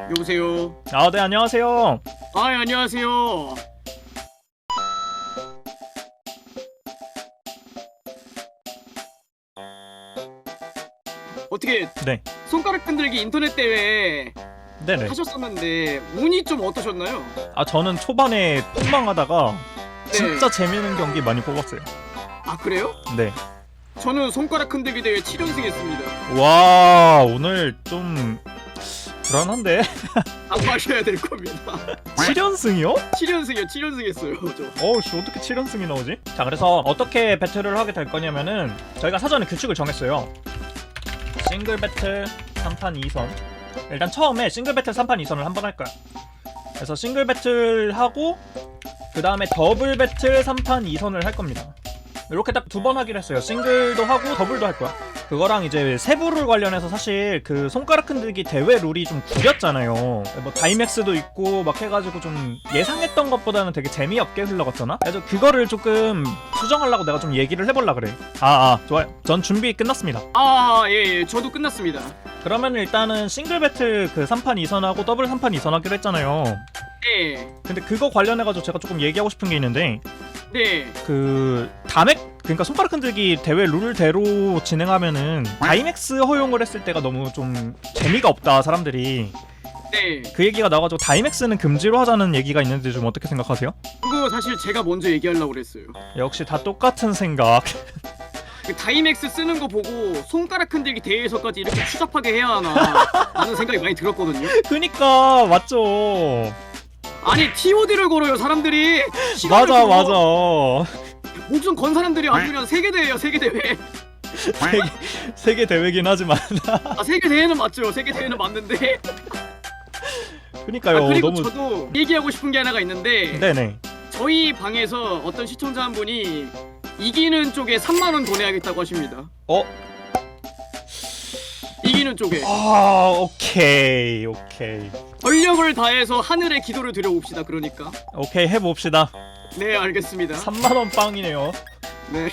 여보세요. 아, 네, 안녕하세요. 아, 예, 안녕하세요. 어떻게 네. 손가락 흔들기 인터넷 대회 네네. 하셨었는데 운이 좀 어떠셨나요? 아, 저는 초반에 폭망하다가 네. 진짜 재밌는 경기 많이 뽑았어요. 아 그래요? 네. 저는 손가락 흔들기 대회 7연승 했습니다. 와, 오늘 좀 불안한데? 안 마셔야 될 겁니다. 7연승이요? 7연승이요, 7연승했어요. 저. 어우씨, 어떻게 7연승이 나오지? 자, 그래서 어떻게 배틀을 하게 될 거냐면은 저희가 사전에 규칙을 정했어요. 싱글 배틀 3판 2선. 일단 처음에 싱글 배틀 3판 2선을 한 번 할 거야. 그래서 싱글 배틀 하고 그 다음에 더블 배틀 3판 2선을 할 겁니다. 이렇게 딱 두 번 하기로 했어요. 싱글도 하고 더블도 할 거야. 그거랑 이제 세부를 관련해서 사실 그 손가락 흔들기 대회 룰이 좀 구렸잖아요. 뭐 다이맥스도 있고 막 해가지고 좀 예상했던 것보다는 되게 재미없게 흘러갔잖아. 그래서 그거를 조금 수정하려고 내가 좀 얘기를 해볼라 그래. 아, 아 좋아요. 전 준비 끝났습니다. 아, 예, 예, 저도 끝났습니다. 그러면 일단은 싱글 배틀 그 3판 2선하고 더블 3판 2선 하기로 했잖아요. 네, 근데 그거 관련해가지고 제가 조금 얘기하고 싶은 게 있는데 네. 그 다맥 그러니까 손가락 흔들기 대회 룰대로 진행하면은 다이맥스 허용을 했을 때가 너무 좀 재미가 없다 사람들이 네, 그 얘기가 나와가지고 다이맥스는 금지로 하자는 얘기가 있는데 좀 어떻게 생각하세요? 그거 사실 제가 먼저 얘기하려고 그랬어요. 역시 다 똑같은 생각 그 다이맥스 쓰는 거 보고 손가락 흔들기 대회에서까지 이렇게 추잡하게 해야 하나 라는 생각이 많이 들었거든요. 그니까 맞죠 아니 TOD를 걸어요 사람들이. 시간을 맞아 걸어. 맞아 목숨 건 사람들이 아주 그냥 세계 대회예요 세계 대회. 세계, 세계 대회긴 하지만 아 세계 대회는 맞죠. 세계 대회는 맞는데. 그니까요 아, 그리고 너무 저도 얘기하고 싶은 게 하나가 있는데 네네 저희 방에서 어떤 시청자 한 분이 이기는 쪽에 3만 원 보내야겠다고 하십니다. 어? 이기는 쪽에 아 오케이 오케이 전력을 다해서 하늘에 기도를 드려봅시다. 그러니까 오케이 해봅시다 네 알겠습니다. 3만원 빵이네요 네.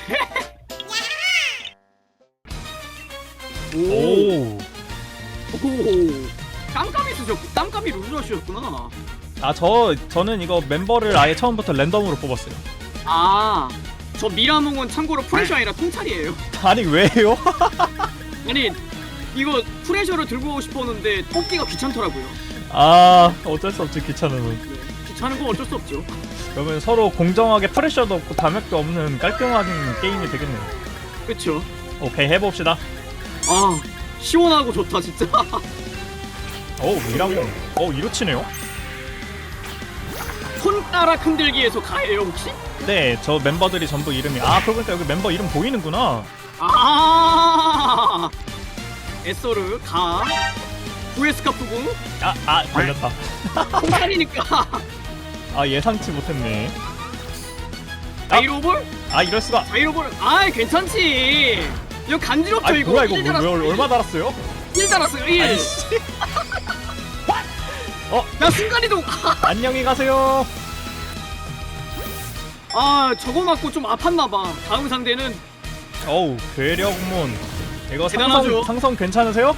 오. 오 오. 깜깜이 쓰셨 깜깜이 루즈하셨구나. 아 저 저는 이거 멤버를 아예 처음부터 랜덤으로 뽑았어요. 아. 저 미라몽은 참고로 프레셔 아니라 통찰이에요. 아니 왜요? 아니 이거 프레셔를 들고 싶었는데 뽑기가 귀찮더라고요. 아 어쩔 수 없지 귀찮으면. 네. 귀찮은 건 어쩔 수 없죠. 그러면 서로 공정하게 프레셔도 없고 담액도 없는 깔끔한 게임이 되겠네요. 그쵸? 오케이 해봅시다. 아 시원하고 좋다 진짜. 오 미라몬. 오 이로 치네요. 손가락 흔들기에서 가해요 혹시? 네 저 멤버들이 전부 이름이 아 그러고 보니까 여기 멤버 이름 보이는구나. 아. 에소르 가. 구에스카프구 아아 걸렸다. 통찰이니까. 아 예상치 못했네. 아이로볼? 아 이럴 수가. 아이로볼. 아 괜찮지. 이거 간지럽죠 아 이거. 뭐야 이거 일 뭐, 달았어요, 왜, 일. 얼마 달았어요? 일 달았어요 1. 아이씨. 야 순간이동. 안녕히 가세요. 아 저거 맞고 좀 아팠나봐. 다음 상대는 어우 괴력문. 이거 대단하죠? 상성 상성 괜찮으세요?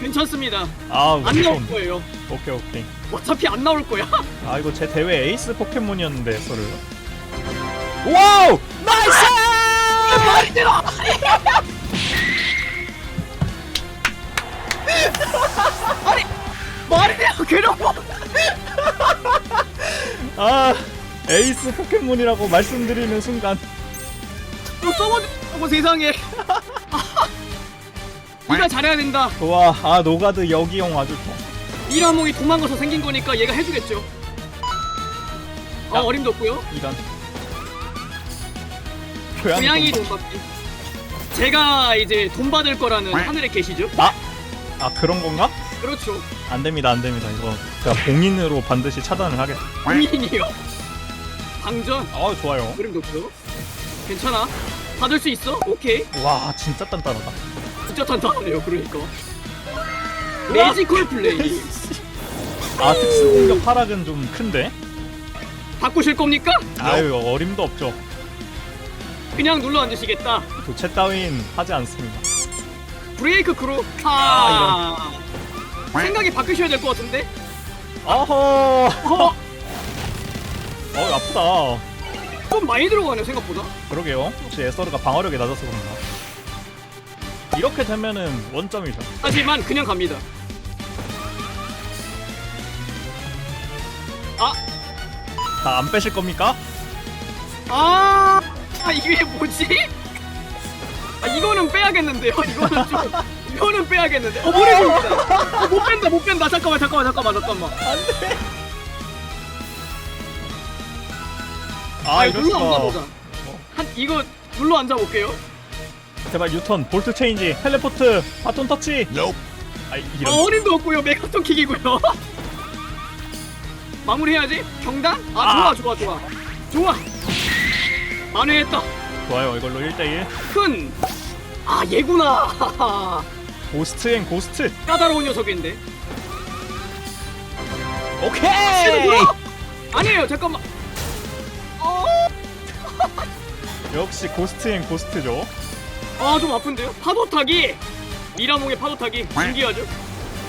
괜찮습니다. 아 안 나올. 거예요. 오케이 오케이. 어차피 안 나올 거야. 아 이거 제 대회 에이스 포켓몬이었는데 소를. 와우 나이스! 말이 되나? 괴로워. 아 에이스 포켓몬이라고 말씀드리는 순간 또 써먹고 세상에. 네가 잘해야 된다. 와아 노가드 여기용 아주 좋아. 이라몽이 도망가서 생긴 거니까 얘가 해주겠죠. 어, 야. 어림도 없고요. 이런. 고양이 돈- 돈 받기. 제가 이제 돈 받을 거라는 하늘에 계시죠? 아 그런 건가? 그렇죠. 안 됩니다 안 됩니다 이거 제가 봉인으로 반드시 차단을 하겠. 본인이요. 방전. 아 좋아요. 어림도 없고요. 괜찮아. 받을 수 있어? 오케이. 와 진짜 단단하다. 진짜 단단하네요. 그러니까. 매지컬 플레이. 아 특수 공격 하락은 좀 큰데? 바꾸실 겁니까? 아유 어림도 없죠. 그냥 눌러 앉으시겠다. 교체 따윈 하지 않습니다. 브레이크 크루. 아, 생각이 바뀌셔야 될 것 같은데? 어허. 어, 어 아프다. 좀 많이 들어가네 생각보다. 그러게요. 혹시 에서르가 방어력이 낮아서 그런가? 이렇게 되면은 원점이죠. 하지만 그냥 갑니다. 아, 다안 빼실 겁니까? 아, 아 이게 뭐지? 아 이거는 빼야겠는데요. 이거는 좀 이거는 빼야겠는데. 어 모래 보인다. 어, 못 뺀다 못 뺀다. 잠깐만 잠깐만 잠깐만 잠깐만. 안돼. 아, 아 이거 이럴 눌러 앉아보자. 한 이거 눌러 앉아볼게요. 제발 유턴, 볼트 체인지, 텔레포트, 바톤 터치. 아 아, 이런. 어림도 없고요. 메가톤 킥이고요. 마무리해야지. 경단? 아, 아. 좋아 좋아 좋아. 좋아. 만회했다. 좋아요. 이걸로 1대1. 큰. 아 얘구나. 고스트 앤 고스트. 까다로운 녀석인데. 오케이. 뭐야? 아니에요. 잠깐만. 어. 역시 고스트 앤 고스트죠. 아 좀 아픈데요? 파도 타기. 미라몽의 파도 타기. 신기하죠?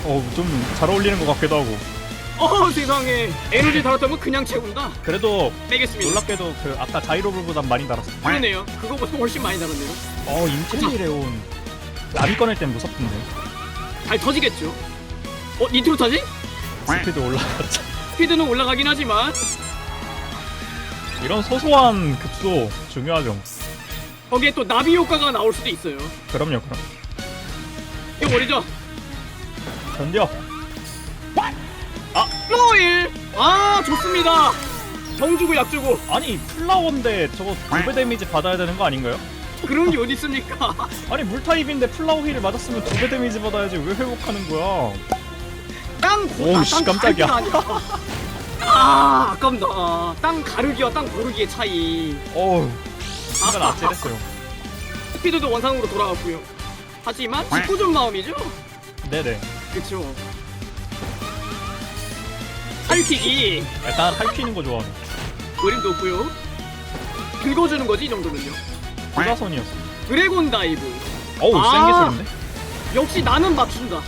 어, 좀 잘 어울리는 것 같기도 하고. 어 세상에. 에너지 달았다면 그냥 채운다. 그래도 빼겠습니다. 놀랍게도 그 아까 자이로블보단 많이 달았어. 그러네요. 그거보다 훨씬 많이 달았네요. 어, 인텔리레온. 나비 꺼낼 땐 무섭던데. 잘 터지겠죠. 어 니트로 타지? 스피드 올라갔죠. 스피드는 올라가긴 하지만 이런 소소한 급소 중요하죠. 거기에 또 나비 효과가 나올 수도 있어요. 그럼요, 그럼. 이거 버리죠. 견뎌. 플로일. 아 좋습니다. 정 주고 약 주고 아니 플라워인데 저거 두배 데미지 받아야 되는 거 아닌가요? 그런 게 어디 있습니까? 아니 물 타입인데 플라워 힐을 맞았으면 두배 데미지 받아야지 왜 회복하는 거야? 땅 고, 오우, 아, 씨, 땅 깜짝이야. 가르기가 아니라. 아 아깝다. 땅 가르기와 땅 고르기의 차이. 어우 순간 아, 아찔했어요. 스피드도 원상으로 돌아갔고요. 하지만 짓궂은 마음이죠. 네네. 그쵸. 할킥이 약간 할퀴는 거 좋아하네. 그림도 없고요. 긁어주는 거지 이 정도면요. 후자선이었어. 드래곤 다이브. 어우 아. 센게 쏘는데? 역시 나는 맞춘다.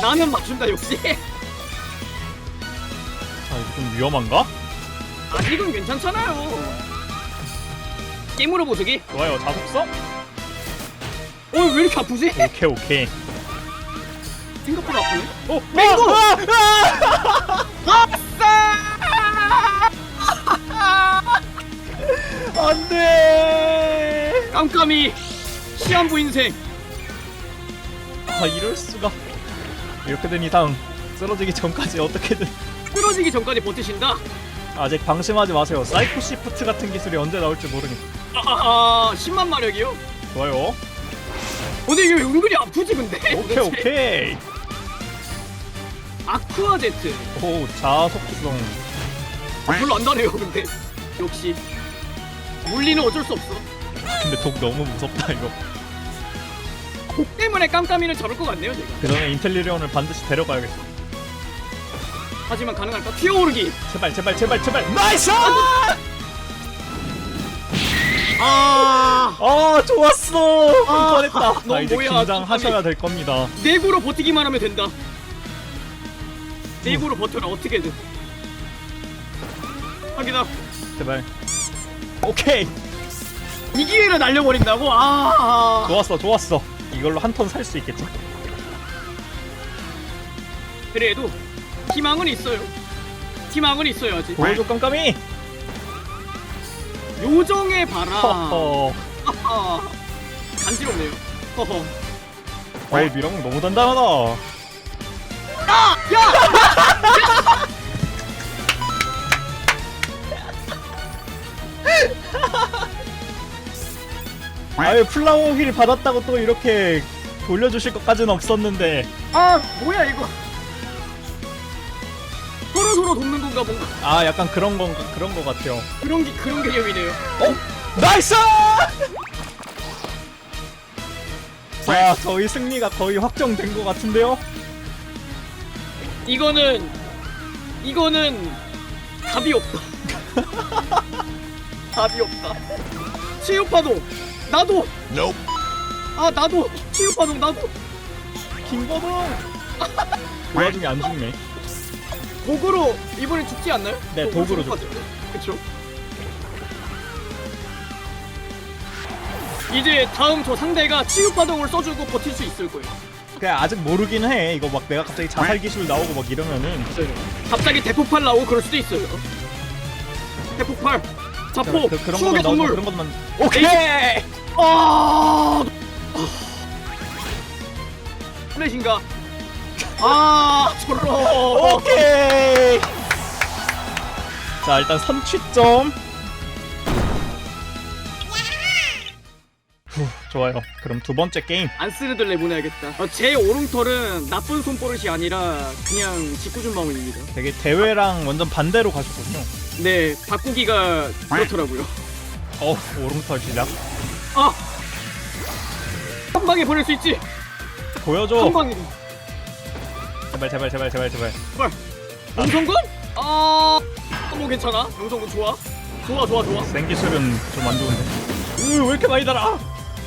나는 맞춘다 역시. 아 이거 좀 위험한가? 아직은 괜찮잖아요. 깨물어 보석이. 좋아요 자속성? 어왜 이렇게 아프지? 오케이 오케이. 생각보다 아프네. 오 맹구! 아, 아! 안돼. 깜깜이 시한부 인생. 아 이럴 수가. 이렇게 된 이상 쓰러지기 전까지 어떻게든 쓰러지기 전까지 버티신다. 아직 방심하지 마세요. 사이코 시프트 같은 기술이 언제 나올지 모르니 까. 아하하 10만 마력이요? 좋아요. 근데 이게 왜 은근히 아프지 근데? 오케이 도대체? 오케이. 아쿠아 제트. 오 자속성. 별로 안 다네요 근데. 역시 물리는 어쩔 수 없어. 근데 독 너무 무섭다 이거. 독 때문에 깜깜이는 잡을 것 같네요 제가. 그 전에 인텔리리온을 반드시 데려가야겠어. 하지만 가능할까? 튀어오르기. 제발 제발 제발 제발. 나이스! 아 아 좋았어. 아, 뻔했다. 너아 이제 뭐야, 긴장하셔야 될 겁니다. 내구로 버티기만 하면 된다. 내구로 버텨라 어떻게든. 하기다. 제발. 오케이. 이 기회를 날려버린다고? 아. 좋았어 좋았어. 이걸로 한턴살수 있겠지? 그래도 희망은 있어요. 희망은 있어요 아직. 보여줘 깜깜이. 요정의 바람. 허허. 아하. 간지럽네요. 허허. 어 미랑 너무 단단하다. 야! 야! 아유 플라워 휠 받았다고 또 이렇게 돌려주실 것까지는 없었는데. 아 뭐야 이거? 서로 서로 돕는 건가 뭔가 아 약간 그런 건 그런 거 같아요. 그런 게 그런 개념이네요. 어 나이스! 자 저희 승리가 거의 확정된 것 같은데요. 이거는 이거는 답이 없다. 답이 없다. 치유파도 나도. 아 나도 치유파도 나도. 킹버동. 그 와중에 안 죽네. 도구로 이번엔 죽지 않나요? 네, 도구로 같아요. 그쵸? 이제 다음 저 상대가 치유파동을 써주고 버틸 수 있을 거예요. 그냥 아직 모르긴 해. 이거 막 내가 갑자기 자살 기술 나오고 막 이러면은. 갑자기 대폭발 나오고 그럴 수도 있어요. 대폭발. 자폭 그, 그런 추억의 것만 나오면 동물 그런 것만. 오케이! 아! 플래신가 아 저런 오케이. 자 일단 선취점. 후, 좋아요. 그럼 두 번째 게임. 안쓰르들 내보내야겠다. 어, 제 오롱털은 나쁜 손버릇이 아니라 그냥 직구준방울입니다. 되게 대회랑 완전 반대로 가셨군요. 네 바꾸기가 그렇더라고요. 어 오롱털 시작 아! 한 방에 보낼 수 있지? 보여줘. 한 방에 제발 제발 제발 제발 제발. 영성군? 아... 뭐 괜찮아? 영성군 좋아? 좋아 좋아 좋아. 센 기술은 좀 안 좋은데. 으왜 이렇게 많이 달아?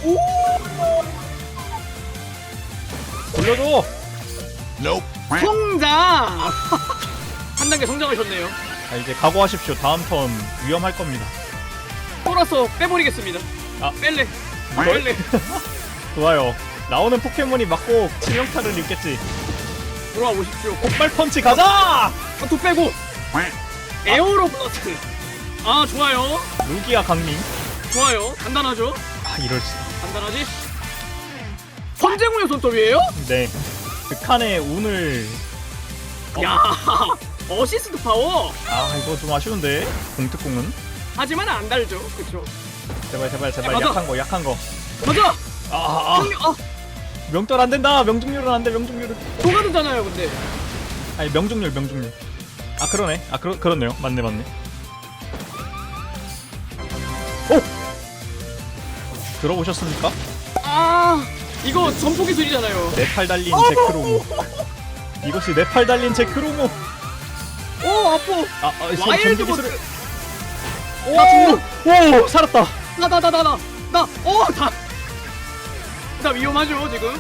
오! 돌려줘. 성장! 한 단계 성장하셨네요. 자 이제 각오하십시오. 다음 턴 위험할 겁니다. 쫄아서 빼버리겠습니다. 아. 뺄래. 뭘? 뺄래 좋아요. 나오는 포켓몬이 맞고 치명타를 입겠지 돌아와 보십시오. 폭발 펀치 가자! 한투 빼고. 에어로 플러스. 아 좋아요. 루기아 강림 좋아요. 간단하죠? 아 이럴 수. 간단하지? 선제공의 손톱이에요? 네. 극한의 운을. 야 어시스트 파워? 아 이거 좀 아쉬운데. 공특공은? 하지만 안 달죠. 그쵸? 제발 제발 제발. 야, 맞아. 약한 거 약한 거. 맞아. 아, 아, 형님 아 명떨 안 된다 명중률은 안 돼 명중률은. 녹아들잖아요 근데? 아니 명중률 명중률. 아 그러네. 아 그러, 그렇네요. 맞네 맞네. 오! 들어보셨습니까? 아 이거 점포 기술이잖아요. 네팔 달린 제 크로모. 이것이 네팔 달린 제 크로모. 오 아파. 아, 아손 와일드 전기 기술을 나 죽는 오 살았다. 나나 나 나나나어다 나 위험하죠 지금?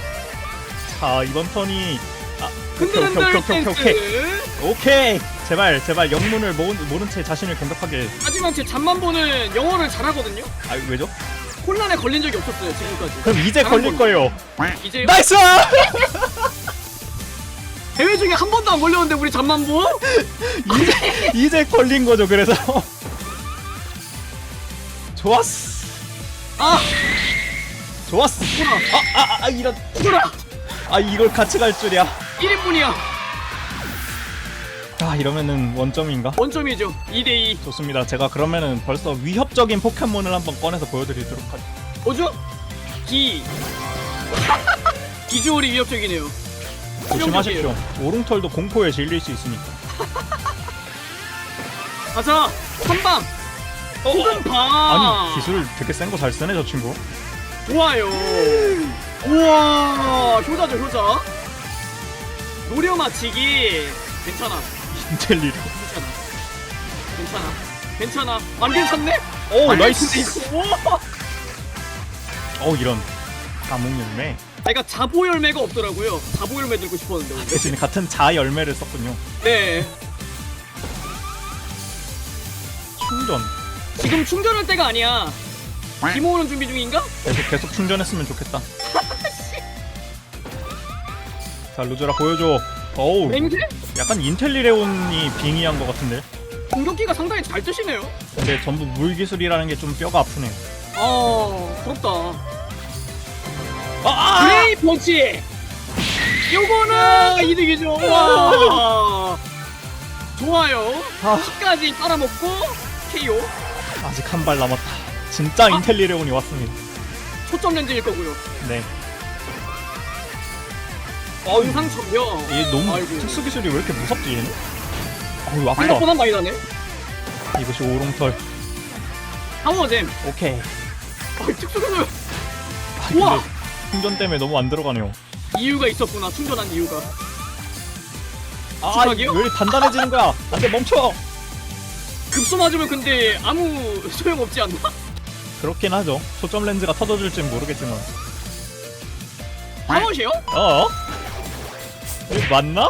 자 이번 턴이 아 흔들흔들 오케이, 오케이, 오케이, 오케이, 오케이. 제발 제발 영문을 모른, 모른 채 자신을 공격하게. 하지만 제 잠만 보는 영어를 잘하거든요. 아 왜죠? 혼란에 걸린 적이 없었어요 지금까지. 그럼 이제 걸릴 걸로. 거예요. 이제 나이스! 대회 중에 한 번도 안 걸렸는데 우리 잠만 보? 이제, 이제 걸린 거죠 그래서. 좋았어. 아 좋았어. 죽어라 아, 아, 아 이런. 죽어라 아 이걸 같이 갈 줄이야. 1인분이야 아 이러면은 원점인가? 원점이죠. 2대2 좋습니다. 제가 그러면은 벌써 위협적인 포켓몬을 한번 꺼내서 보여드리도록 하죠 뭐죠? 기. 기주얼이 위협적이네요. 조심하십시오. 오롱털도 공포에 질릴 수 있으니까. 가자 한방. 혹은 방. 아니 기술 되게 센 거 잘 쓰네 저 친구 좋아요. 우와 효자죠 효자. 노려 맞히기 괜찮아. 인텔리로 괜찮아. 괜찮아. 괜찮아. 안 괜찮네? 오 안 나이스. 괜찮네, 이거. 오! 어 이런 감옥 열매 내가 자보 열매가 없더라고요. 자보 열매 들고 싶었는데 오늘. 대신 같은 자 열매를 썼군요. 네. 충전. 지금 충전할 때가 아니야 기 모으는 준비 중인가? 계속 계속 충전했으면 좋겠다. 자 루즈라 보여줘. 어우 맹세? 약간 인텔리레온이 빙의한 것 같은데. 공격기가 상당히 잘 뜨시네요. 근데 전부 물 기술이라는 게 좀 뼈가 아프네요. 아 부럽다. 아, 아! 브레이 펀치! 요거는 이득이죠. 와. 좋아요. 아. 피까지 빨아먹고 KO 아직 한 발 남았다 진짜 인텔리레온이 왔습니다. 초점 렌즈일 거고요. 네. 어 영상 점령 얘 너무 아이고. 특수 기술이 왜 이렇게 무섭지 얘는? 어우 아프다 생각보다 많이 나네. 이것이 오롱털. 하워잼. 오케이. 어, 특수기술. 아, 우와! 충전 때문에 너무 안 들어가네요. 이유가 있었구나 충전한 이유가. 아 추락이요? 왜 이렇게 단단해지는 거야? 안돼 멈춰! 급소 맞으면 근데 아무 소용 없지 않나? 그렇긴 하죠 초점 렌즈가 터져줄진 모르겠지만 하워시요? 어? 이거 맞나?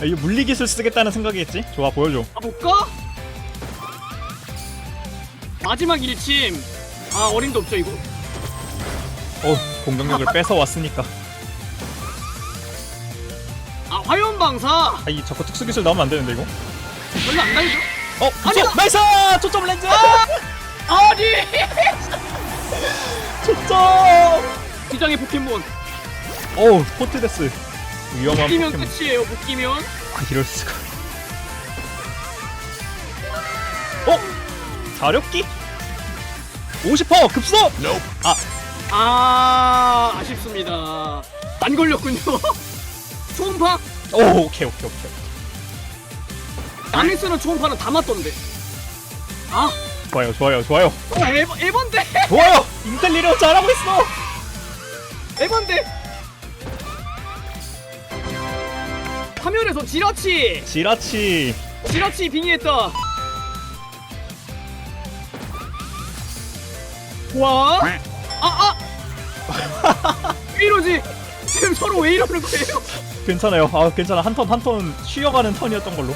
아, 이거 물리 기술 쓰겠다는 생각이겠지? 좋아 보여줘. 가볼까? 마지막 일침 아 어림도 없죠 이거 어 공격력을 뺏어 왔으니까. 아 화염 방사 아, 이 자꾸 특수 기술 나오면 안 되는데 이거. 별로 안 나이죠? 어, 아니야! 급소! 나이스! 초점 렌즈! 아 니 초점! 기장의 포켓몬 어우, 포트데스. 위험한 묶이면 포켓몬. 끝이에요 묶이면 아, 이럴 수가. 어? 자력기? 50% 급소! 아, 아 아쉽습니다 안 걸렸군요 초음파 오, 오케이, 오케이, 오케이. 남이 쓰는 초음파는 다 맞던데 아 좋아요, 좋아요, 좋아요. 어, 에버, 에번데 좋아요! 인텔리로 잘하고 있어! 에번데 화면에서 지라치 지라치. 지라치 빙의했다 와 아 아 왜 이러지 지금 서로 왜 이러는 거예요 괜찮아요. 아, 괜찮아. 한 턴, 한 턴 쉬어가는 턴이었던 걸로.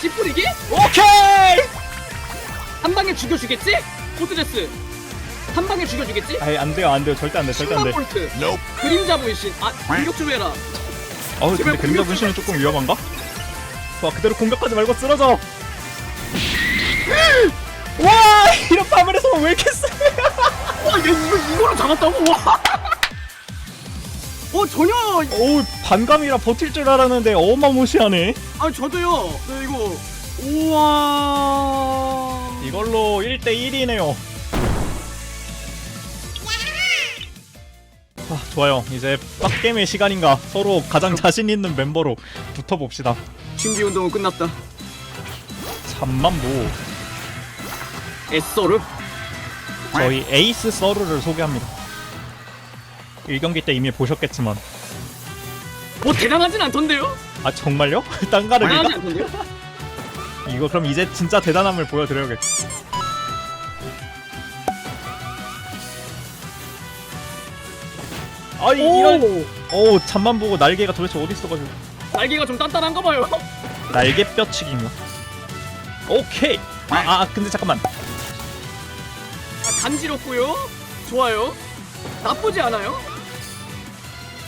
씨뿌리기 오케이! 한 방에 죽여주겠지 포트데스 한 방에 죽여주겠지 아이, 안 돼요, 안 돼요. 절대 안 돼, 절대 안 10만 돼. 볼트 그림자 분신 아 공격 좀 해라 어우, 제발 근데 그림자 공격 분신은 조금 위험한가? 좋아, 그대로 공격하지 말고 쓰러져! 와! 이런 파멸에서 왜 이렇게 세? 와얘 이거 이거를 잡았다고 와 어, 전혀 어우, 반감이라 버틸 줄 알았는데 어마무시하네. 아 저도요 네, 이거 우와 이걸로 1대1이네요. 아, 좋아요. 이제 빡게임의 시간인가. 서로 가장 자신 있는 멤버로 붙어봅시다. 준비 운동은 끝났다 잠만 보. 에서르 저희 에이스 서르를 소개합니다. 1경기 때 이미 보셨겠지만. 뭐 대단하진 않던데요 아, 정말요? 대단하지 땅가르기가? 않던데요 이거 그럼 이제 진짜 대단함을 보여드려야겠다. 아, 이, 이런. 오, 잠만 보고 날개가 도대체 어디 있어가지고. 날개가 좀 단단한가 봐요 날개 뼈치기인가? 오케이. 아, 아, 근데 잠깐만. 아, 간지럽고요 좋아요 나쁘지 않아요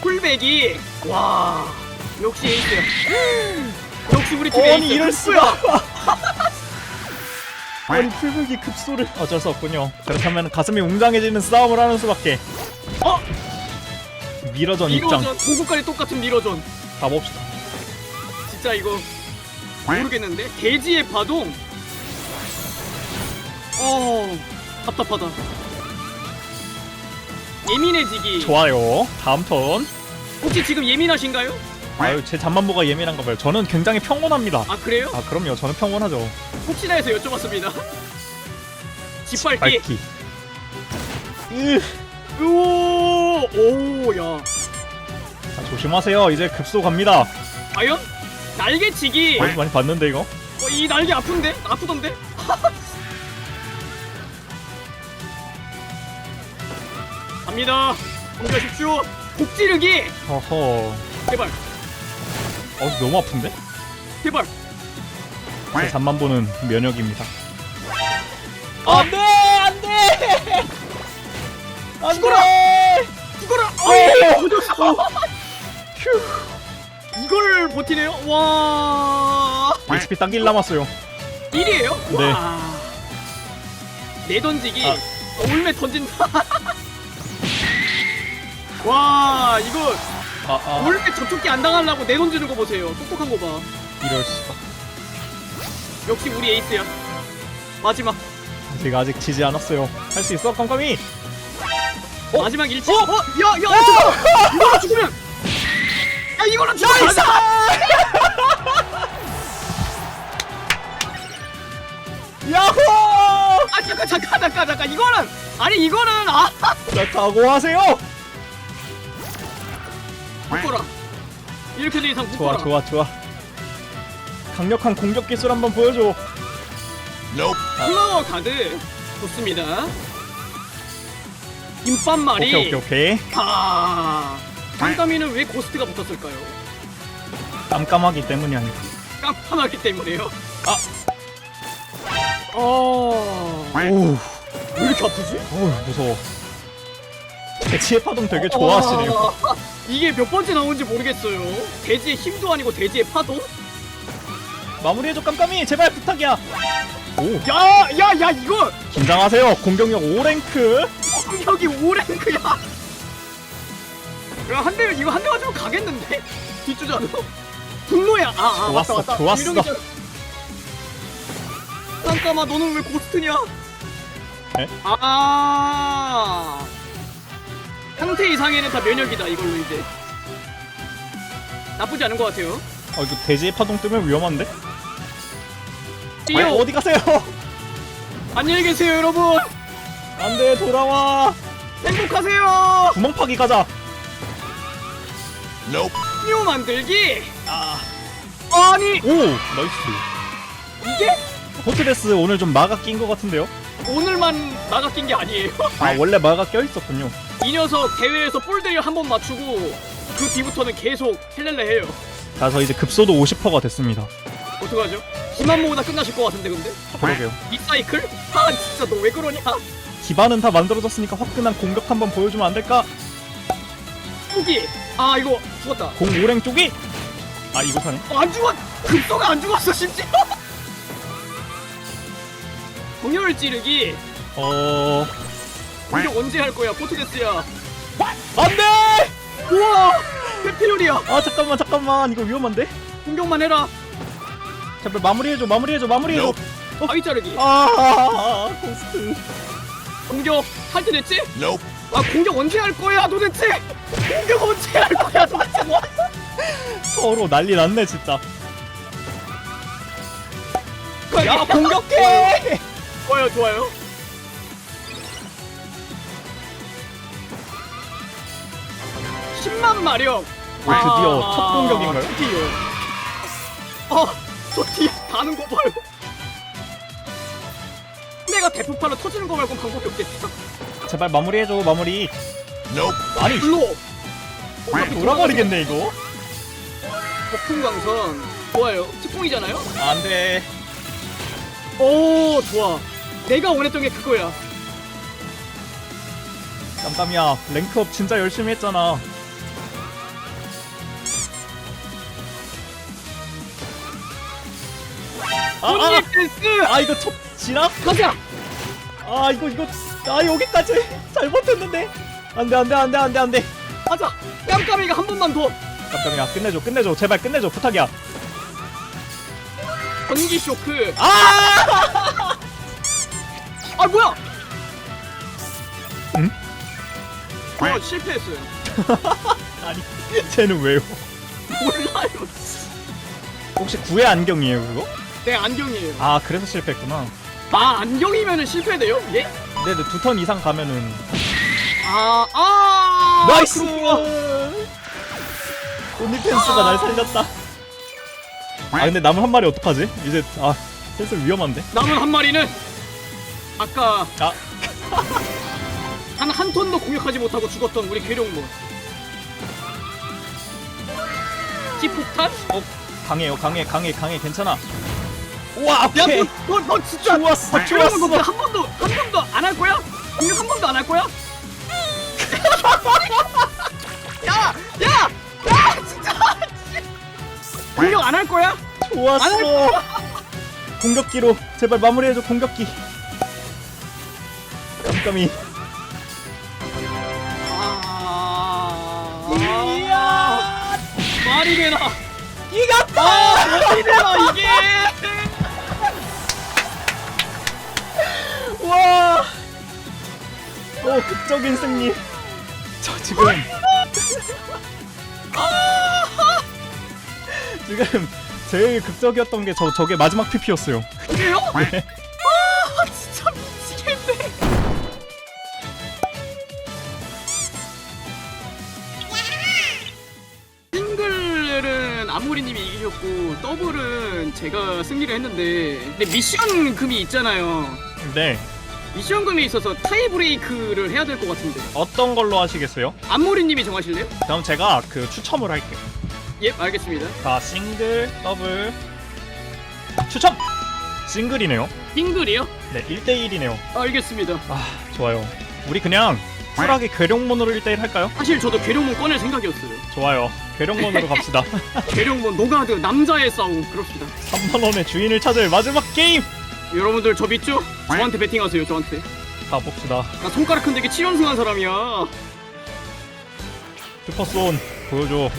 쿨백이 와 역시 에이스야 역시 우리 팀 에이스 아니 이럴. 수가. 아니 풀불기 급소를 어쩔 수 없군요. 그렇다면 가슴이 웅장해지는 싸움을 하는 수밖에. 어 미러전 입장 미러전 고구까지 똑같은 미러전 가봅시다. 진짜 이거 모르겠는데 대지의 파동 어 답답하다 예민해지기 좋아요. 다음 턴. 혹시 지금 예민하신가요? 아유 제 잠만보가 예민한 가 봐요. 저는 굉장히 평온합니다. 아 그래요? 아 그럼요. 저는 평온하죠. 혹시나 해서 여쭤봤습니다 짓밟기 밝기. 으, 오 오 야 자, 조심하세요. 이제 급소 갑니다. 과연 날개치기 많이 많이 봤는데 이거. 어, 이 날개 아픈데 아프던데 갑니다 공개하십시오 곡 지르기 어허. 제발 어 너무 아픈데? 제발 제 잠만 보는 면역입니다. 아, 안돼 안돼. 죽어라! 죽어라 어이 도졌어 이걸 버티네요 와 HP 딱1 남았어요. 1이에요? 네. 와. 내 던지기 아. 어, 울매 던진다 와 이거 아, 아. 울매 저쪽기 안 당하려고 내 던지는 거 보세요 똑똑한 거 봐 이럴 수가. 역시 우리 에이스야 마지막 제가 아직 지지 않았어요. 할 수 있어, 깜깜이. 마지막 일치 어? 어? 야! 야! 잠깐만! 이거는 죽으면 야 이거는 죽으면 야호! 아 잠깐 잠깐 잠깐 잠깐 이거는 아니 이거는 아 자, 각오하세요. 묶어라 이렇게 된 이상 좋아, 묶어라 좋아, 좋아. 강력한 공격 기술 한번 보여줘. 플라워 가드 좋습니다 김밥말이 오케이, 오케이, 오케이. 아 깜깜이는 왜 고스트가 붙었을까요? 깜깜하기 때문이 아니고 깜깜하기 때문에요. 아. 어. 오우 왜 이렇게 아프지? 어우 무서워 대치의 파동 되게 좋아하시네요 와, 이게 몇 번째 나온지 모르겠어요. 돼지의 힘도 아니고 돼지의 파도? 마무리해줘 깜깜이 제발 부탁이야 오 야, 야, 야, 이거 긴장하세요 공격력 5랭크 공격이 5랭크야. 야, 한 대, 이거 한 대 맞으면 가겠는데? 뒷주자로? 분노야. 아, 아, 좋았어, 맞다, 맞다. 좋았어. 이러기 전- 깜깜아, 너는 왜 고스트냐? 에? 아. 상태 이상에는 다 면역이다, 이걸로 이제. 나쁘지 않은 것 같아요. 어 이거 돼지의 파동 뜨면 위험한데? 뛰어! 아니, 어디 가세요? 안녕히 계세요, 여러분! 안돼 돌아와 행복하세요! 구멍 파기 가자 요 만들기! 아. 아니, 오 나이스 이게 호트데스 오늘 좀 마가 낀 것 같은데요? 오늘만 나가 낀 게 아니에요. 아 원래 마가 껴있었군요 이 녀석 대회에서 볼대리 한번 맞추고 그 뒤부터는 계속 헬렐레 해요. 자저 이제 급소도 50%가 됐습니다 어떡하죠? 기만 모으다 끝나실 것 같은데 근데? 그러게요 리사이클? 아 진짜 너 왜 그러냐? 기반은 다 만들어졌으니까 화끈한 공격 한번 보여주면 안 될까? 후기! 아 이거 죽었다. 공 오랭 쪽이? 아 이거 사네 어, 안 죽었! 급소가 안 죽었어 심지어! 공혈 찌르기 어... 공격 언제 할 거야 포트데스야 안돼! 우와! 페피올이야 아 잠깐만 잠깐만 이거 위험한데? 공격만 해라 제발 마무리해줘 마무리해줘 마무리해줘 바위 자르기 아, 아, 아 고스트 공격 할 때 됐지? 아 공격 언제 할 거야 도대체? 공격 언제 할 거야 도대체 뭐? 서로 난리 났네 진짜 야 공격해! 좋아요 좋아요 십만 마력. 오, 드디어 첫 공격인가요? 드디어. 아저 뒤에 다는 거 봐요. 내가 대폭발로 터지는 거 말고 방법이 없겠다 제발 마무리해줘 마무리. 아니 불로. 돌아버리겠네 이거? 폭풍 광선. 좋아요. 특공이잖아요? 아, 안돼. 오 좋아. 내가 원했던 게 그거야. 깜깜이야. 랭크업 진짜 열심히 했잖아 아, 아, 혼입 댄스! 아 이거 첫 지나? 가자! 아 이거 이거 아 여기까지? 잘못했는데? 안돼 안돼 안돼 안돼 안돼. 가자! 깜깜이가 한 번만 더! 깜깜이야 끝내줘 끝내줘 제발 끝내줘 부탁이야. 전기 쇼크! 아! 아 뭐야! 응? 어 실패했어요. 아니 쟤는 왜요? 몰라요. 혹시 구의 안경이에요 그거? 내 안경이에요 아 그래서 실패했구나 아 안경이면은 실패돼요 예? 네네 두턴 이상 가면은 아, 아, 나이스. 온니펜스가 날 살렸다 아 근데 남은 한 마리 어떡하지? 이제 아 슬슬 위험한데 남은 한 마리는 아까 아단 한 톤도 공격하지 못하고 죽었던 우리 괴룡몬. 기폭탄? 어, 강해요 강해 강해 강해 괜찮아 우 와 야, 오케이 너, 너, 너 진짜 좋았어 좋았어 너한 번도 한 번도 안 할 거야? 공격 한 번도 안 할 거야? 야, 야, 야, 진짜. 공격 안 할 거야? 좋았어 공격기로 제발 마무리해줘 공격기 깜깜이 아, 이야 말이 되나? 이겼다 아, 말이 되나 이게? 오, 극적인 승리. 저 지금 지금 제일 극적이었던 게 저 저게 마지막 PP였어요. 그래요? 아, 진짜 미치겠네. 싱글은 아모리님이 이기셨고 더블은 제가 승리를 했는데 근데 미션 금이 있잖아요. 네. 미션 금이 있어서 타이브레이크를 해야 될 것 같은데. 어떤 걸로 하시겠어요? 아모리님이 정하실래요? 그럼 제가 그 추첨을 할게요. 예 알겠습니다. 자 싱글 더블. 추첨! 싱글이네요. 싱글이요? 네 1대1이네요. 알겠습니다. 아 좋아요. 우리 그냥 쿨하게 괴력몬으로 1대1 할까요? 사실 저도 괴룡문 꺼낼 생각이었어요. 좋아요. 괴력몬으로 갑시다. 괴룡문 노가드 남자의 싸움 그럽시다. 3만원의 주인을 찾을 마지막 게임 여러분들 저 믿죠? 저한테 베팅하세요 저한테. 가봅시다. 나 손가락 큰 데게 7연승 한 사람이야. 슈퍼손 보여줘.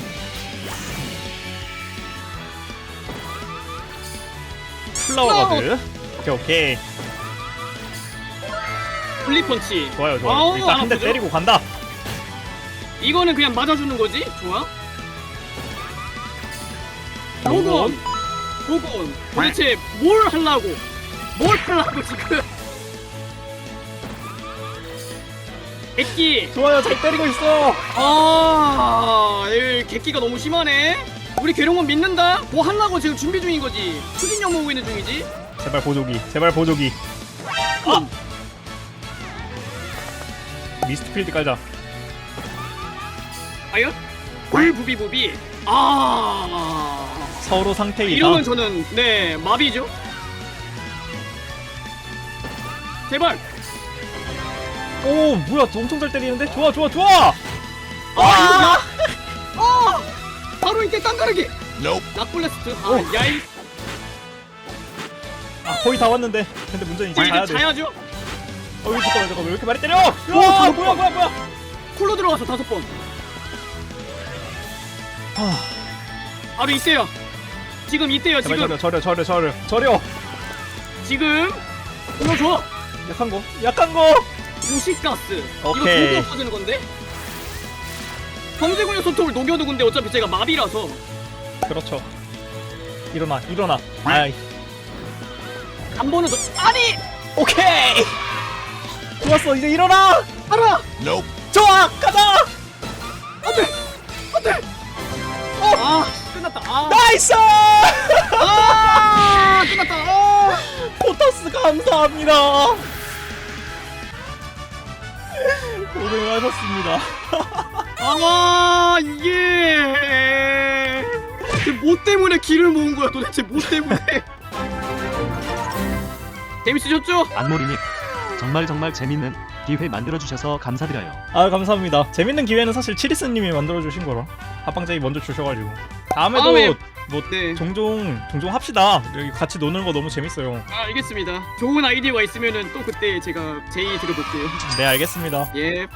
플라워 가드. 오케이 오케이. 플리펀치. 좋아요 좋아요. 아우, 일단 안 한 대 아프죠? 때리고 간다. 이거는 그냥 맞아주는 거지? 좋아? 요건 요건 도대체 뭘 하려고 뭘 하려고 지금 객기 좋아요 잘 때리고 있어 아, 이 객기가 너무 심하네. 우리 괴룡은 믿는다. 뭐 하려고 지금 준비 중인 거지. 추진력 모으고 있는 중이지. 제발 보조기 제발 보조기 아! 미스트 필드 깔자 과연? 불부비부비. 아, 서로 상태 이상 이러면 저는 네 마비죠. 제발. 오 뭐야 엄청 잘 때리는데 좋아 좋아 좋아 아, 이거 아, 바로 이때 땅가르기. 낙블레스트. 아, 야이. 아 거의 다 왔는데 근데 문제는 이제 이제 가야 돼 자야죠. 어이 잠깐만 잠깐만 왜 이렇게 많이 때려 오, 와 다섯 뭐야 번. 뭐야 뭐야 쿨로 들어가서 다섯 번. 아 바로 이때요. 지금 이때요. 제발 지금 저려 저려 저려 저려 저려 지금. 보여줘. 약한 거? 약한 거! 부식가스. 오케이. 이거 도구 없어지는 건데? 황제군의 손톱을 녹여도 근데 어차피 제가 마비라서. 그렇죠. 일어나 일어나. 아이. 한 번은 더 아니! 오케이! 좋았어 이제 일어나! 알아! 좋아 가자! 안돼! 안돼! 아 끝났다. 아, 나이스! 아 끝났다. 아. 포터스 감사합니다 고생하셨습니다. 아 이게. 뭐 때문에 길을 모은 거야 도대체 뭐 때문에? 재밌으셨죠? 안모리님 정말 정말 재밌는 기회 만들어 주셔서 감사드려요. 아 감사합니다. 재밌는 기회는 사실 치리스님이 만들어주신 거라. 합방자기 먼저 주셔가지고. 다음에도 다음에- 뭐네 종종 종종 합시다. 여기 같이 노는 거 너무 재밌어요. 아, 알겠습니다. 좋은 아이디어가 있으면은 또 그때 제가 제의 드려볼게요. 네 알겠습니다. 예